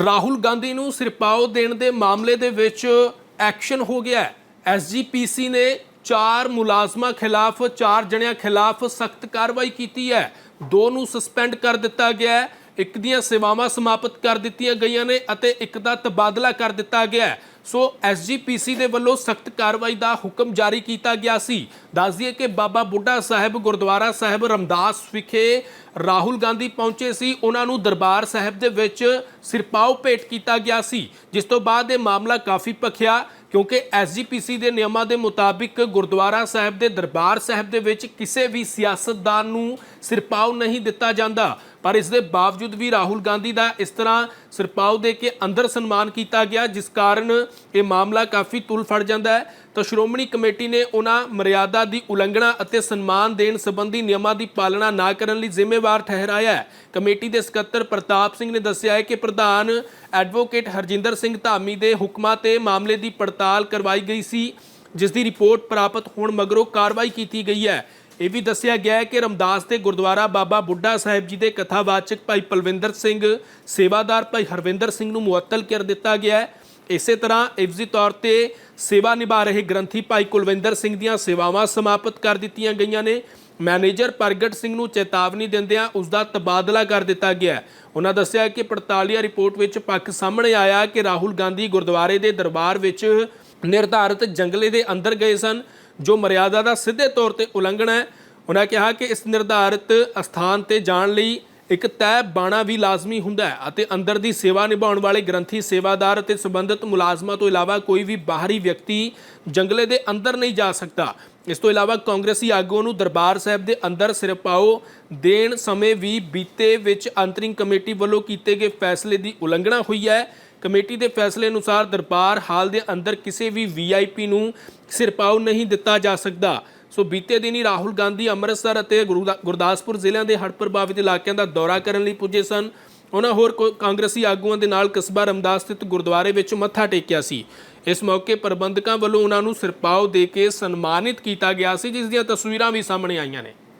ਰਾਹੁਲ ਗਾਂਧੀ ਨੂੰ ਸਿਰਪਾਓ ਦੇਣ ਦੇ ਮਾਮਲੇ ਦੇ ਵਿੱਚ ਐਕਸ਼ਨ ਹੋ ਗਿਆ ਹੈ। ਐਸਜੀਪੀਸੀ ਨੇ ਚਾਰ ਮੁਲਾਜ਼ਮਾਂ ਖਿਲਾਫ, ਚਾਰ ਜਣਿਆਂ ਖਿਲਾਫ ਸਖਤ ਕਾਰਵਾਈ ਕੀਤੀ ਹੈ। ਦੋ ਨੂੰ ਸਸਪੈਂਡ ਕਰ ਦਿੱਤਾ ਗਿਆ ਹੈ। ਇੱਕ ਦੀਆਂ ਸੇਵਾਵਾਂ ਸਮਾਪਤ ਕਰ ਦਿੱਤੀਆਂ ਗਈਆਂ ਨੇ ਅਤੇ ਇੱਕ ਦਾ ਤਬਾਦਲਾ ਕਰ ਦਿੱਤਾ ਗਿਆ ਹੈ। ਸੋ ਐਸਜੀਪੀਸੀ ਦੇ ਵੱਲੋਂ ਸਖਤ ਕਾਰਵਾਈ ਦਾ ਹੁਕਮ ਜਾਰੀ ਕੀਤਾ ਗਿਆ ਸੀ। ਦੱਸ ਦਈਏ ਕਿ ਬਾਬਾ ਬੁੱਢਾ ਸਾਹਿਬ ਗੁਰਦੁਆਰਾ ਸਾਹਿਬ ਰਮਦਾਸ ਵਿਖੇ ਰਾਹੁਲ ਗਾਂਧੀ ਪਹੁੰਚੇ ਸੀ। ਉਹਨਾਂ ਨੂੰ ਦਰਬਾਰ ਸਾਹਿਬ ਦੇ ਵਿੱਚ ਸਿਰਪਾਓ ਭੇਟ ਕੀਤਾ ਗਿਆ ਸੀ। ਜਿਸ ਤੋਂ ਬਾਅਦ ਇਹ ਮਾਮਲਾ ਕਾਫੀ ਭਖਿਆ ਕਿਉਂਕਿ ਐਸਜੀਪੀਸੀ ਦੇ ਨਿਯਮਾਂ ਦੇ ਮੁਤਾਬਿਕ ਗੁਰਦੁਆਰਾ ਸਾਹਿਬ ਦੇ ਦਰਬਾਰ ਸਾਹਿਬ ਦੇ ਵਿੱਚ ਕਿਸੇ ਵੀ ਸਿਆਸਤਦਾਨ ਨੂੰ ਸਿਰਪਾਓ ਨਹੀਂ ਦਿੱਤਾ ਜਾਂਦਾ। ਪਰ ਇਸ ਦੇ ਬਾਵਜੂਦ ਵੀ ਰਾਹੁਲ ਗਾਂਧੀ ਦਾ ਇਸ ਤਰ੍ਹਾਂ ਸਿਰਪਾਓ ਦੇ ਕੇ ਅੰਦਰ ਸਨਮਾਨ ਕੀਤਾ ਗਿਆ, ਜਿਸ ਕਾਰਨ ਇਹ ਮਾਮਲਾ ਕਾਫੀ ਤੁਲ ਫੜ ਜਾਂਦਾ ਹੈ। ਤਾਂ ਸ਼੍ਰੋਮਣੀ ਕਮੇਟੀ ਨੇ ਉਹਨਾਂ ਮਰਿਆਦਾ ਦੀ ਉਲੰਘਣਾ ਅਤੇ ਸਨਮਾਨ ਦੇਣ ਸੰਬੰਧੀ ਨਿਯਮਾਂ ਦੀ ਪਾਲਣਾ ਨਾ ਕਰਨ ਲਈ ਜ਼ਿੰਮੇਵਾਰ ਠਹਿਰਾਇਆ ਹੈ। ਕਮੇਟੀ ਦੇ ਸਕੱਤਰ ਪ੍ਰਤਾਪ ਸਿੰਘ ਨੇ ਦੱਸਿਆ ਹੈ ਕਿ ਪ੍ਰਧਾਨ ਐਡਵੋਕੇਟ ਹਰਜਿੰਦਰ ਸਿੰਘ ਧਾਮੀ ਦੇ ਹੁਕਮਾਂ ਤੇ ਮਾਮਲੇ ਦੀ ਪੜਤਾਲ ਕਰਵਾਈ ਗਈ ਸੀ, ਜਿਸ ਦੀ ਰਿਪੋਰਟ ਪ੍ਰਾਪਤ ਹੋਣ ਮਗਰੋਂ ਕਾਰਵਾਈ ਕੀਤੀ ਗਈ ਹੈ। ਇਹ ਵੀ ਦੱਸਿਆ ਗਿਆ ਹੈ ਕਿ ਰਮਦਾਸ ਦੇ ਗੁਰਦੁਆਰਾ ਬਾਬਾ ਬੁੱਢਾ ਸਾਹਿਬ ਜੀ ਦੇ ਕਥਾਵਾਚਕ ਭਾਈ ਪਲਵਿੰਦਰ ਸਿੰਘ, ਸੇਵਾਦਾਰ ਭਾਈ ਹਰਵਿੰਦਰ ਸਿੰਘ ਨੂੰ ਮੁਅੱਤਲ ਕਰ ਦਿੱਤਾ ਗਿਆ ਹੈ। ਇਸੇ ਤਰ੍ਹਾਂ ਇਵਜ਼ੀ ਤੌਰ ਤੇ ਸੇਵਾ ਨਿਭਾ ਰਹੇ ਗ੍ਰੰਥੀ ਭਾਈ ਕੁਲਵਿੰਦਰ ਸਿੰਘ ਦੀਆਂ ਸੇਵਾਵਾਂ ਸਮਾਪਤ ਕਰ ਦਿੱਤੀਆਂ ਗਈਆਂ ਨੇ। ਮੈਨੇਜਰ ਪ੍ਰਗਟ ਸਿੰਘ ਨੂੰ ਚੇਤਾਵਨੀ ਦਿੰਦਿਆਂ ਉਸ ਦਾ ਤਬਾਦਲਾ ਕਰ ਦਿੱਤਾ ਗਿਆ ਉਹਨਾਂ ਦੱਸਿਆ ਕਿ ਪੜਤਾਲੀਆ ਰਿਪੋਰਟ ਵਿੱਚ ਪੱਖ ਸਾਹਮਣੇ ਆਇਆ ਕਿ ਰਾਹੁਲ ਗਾਂਧੀ ਗੁਰਦੁਆਰੇ ਦੇ ਦਰਬਾਰ ਵਿੱਚ ਨਿਰਧਾਰਿਤ ਜੰਗਲੇ ਦੇ ਅੰਦਰ ਗਏ ਸਨ। ਜੋ ਮਰਿਆਦਾ ਦਾ ਸਿੱਧੇ ਤੌਰ ਤੇ ਉਲੰਘਣਾ ਹੈ, ਉਹਨਾਂ ਕਿਹਾ ਕਿ ਇਸ ਨਿਰਧਾਰਿਤ ਅਸਥਾਨ ਤੇ ਜਾਣ ਲਈ ਇੱਕ ਤੈਅ ਬਾਣਾ ਵੀ ਲਾਜ਼ਮੀ ਹੁੰਦਾ ਹੈ ਅਤੇ ਅੰਦਰ ਦੀ ਸੇਵਾ ਨਿਭਾਉਣ ਵਾਲੇ ਗ੍ਰੰਥੀ, ਸੇਵਾਦਾਰ ਅਤੇ ਸੰਬੰਧਿਤ ਮੁਲਾਜ਼ਮਾਂ ਤੋਂ ਇਲਾਵਾ ਕੋਈ ਵੀ ਬਾਹਰੀ ਵਿਅਕਤੀ ਜੰਗਲੇ ਦੇ ਅੰਦਰ ਨਹੀਂ ਜਾ ਸਕਦਾ। ਇਸ ਤੋਂ ਇਲਾਵਾ ਕਾਂਗਰਸੀ ਆਗੂਆਂ ਨੂੰ ਦਰਬਾਰ ਸਾਹਿਬ ਦੇ ਅੰਦਰ ਸਿਰਪਾਓ ਦੇਣ ਸਮੇਂ ਵੀ ਬੀਤੇ ਵਿੱਚ ਅੰਤਰਿੰਗ ਕਮੇਟੀ ਵੱਲੋਂ ਕੀਤੇ ਗਏ ਫੈਸਲੇ ਦੀ ਉਲੰਘਣਾ ਹੋਈ ਹੈ। ਕਮੇਟੀ ਦੇ ਫੈਸਲੇ ਅਨੁਸਾਰ ਦਰਬਾਰ ਹਾਲ ਦੇ ਅੰਦਰ ਕਿਸੇ ਵੀ ਵੀਆਈਪੀ ਨੂੰ ਸਿਰਪਾਓ ਨਹੀਂ ਦਿੱਤਾ ਜਾ ਸਕਦਾ। ਸੋ ਬੀਤੇ ਦਿਨੀ ਰਾਹੁਲ ਗਾਂਧੀ ਅੰਮ੍ਰਿਤਸਰ ਅਤੇ ਗੁਰਦਾ- ਗੁਰਦਾਸਪੁਰ ਜ਼ਿਲ੍ਹਿਆਂ ਦੇ ਹੜ੍ਹ ਪ੍ਰਭਾਵਿਤ ਇਲਾਕਿਆਂ ਦਾ ਦੌਰਾ ਕਰਨ ਲਈ ਪੁੱਜੇ ਸਨ। ਉਹਨਾਂ ਹੋਰ ਕੋ- ਕਾਂਗਰਸੀ ਆਗੂਆਂ ਦੇ ਨਾਲ ਕਸਬਾ ਰਮਦਾਸ ਸਥਿਤ ਗੁਰਦੁਆਰੇ ਵਿੱਚ ਮੱਥਾ ਟੇਕਿਆ ਸੀ। ਇਸ ਮੌਕੇ ਪ੍ਰਬੰਧਕਾਂ ਵੱਲੋਂ ਉਹਨਾਂ ਨੂੰ ਸਿਰਪਾਓ ਦੇ ਕੇ ਸਨਮਾਨਿਤ ਕੀਤਾ ਗਿਆ ਸੀ, ਜਿਸ ਦੀਆਂ ਤਸਵੀਰਾਂ ਵੀ ਸਾਹਮਣੇ ਆਈਆਂ ਨੇ।